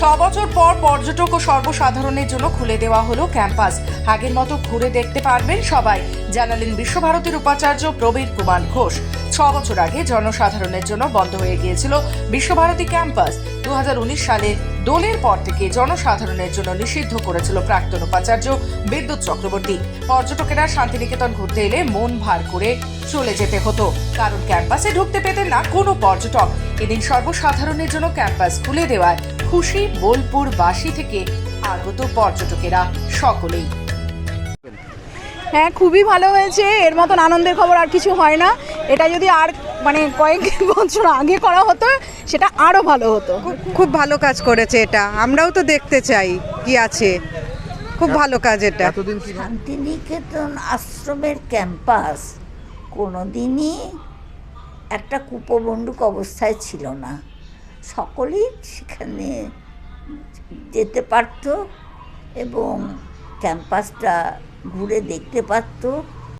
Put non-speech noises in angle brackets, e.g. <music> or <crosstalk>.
ছ বছর পর পর্যটক ও সর্বসাধারণের জন্য খুলে দেওয়া হলো ক্যাম্পাস। আগের মতো ঘুরে দেখতে পারবেন সবাই, জানালেন বিশ্বভারতীর উপাচার্য প্রবীর কুমার ঘোষ। ছ বছর আগে জনসাধারণের জন্য বন্ধ হয়ে গিয়েছিল বিশ্বভারতী ক্যাম্পাস। দু সালে দোলের পর থেকে জনসাধারণের জন্য নিষিদ্ধ করেছিল প্রাক্তন উপাচার্য বিদ্যুৎ চক্রবর্তী। পর্যটকেরা শান্তিনিকেতন ঘুরতে এলে মন ভার করে চলে যেতে হতো। কারণ ক্যাম্পাসে ঢুকতে পেতেন না কোনো পর্যটক। এদিন সর্বসাধারণের জন্য ক্যাম্পাস খুলে দেওয়ায় খুশি বোলপুর বাসী থেকে আগত পর্যটকেরা সকলেই। হ্যাঁ খুবই ভালো হয়েছে। এর মতন আনন্দের খবর আর কিছু হয় না। এটা যদি আর মানে কয়েক <laughs> বছর আগে করা হতো সেটা আরও ভালো হতো। খুব ভালো কাজ করেছে এটা। আমরাও তো দেখতে চাই কি আছে। খুব ভালো কাজ এটা। শান্তিনিকেতন আশ্রমের ক্যাম্পাস কোনোদিনই একটা কুপবন্দুক অবস্থায় ছিল না। সকলেই সেখানে যেতে পারত এবং ক্যাম্পাসটা ঘুরে দেখতে পারত।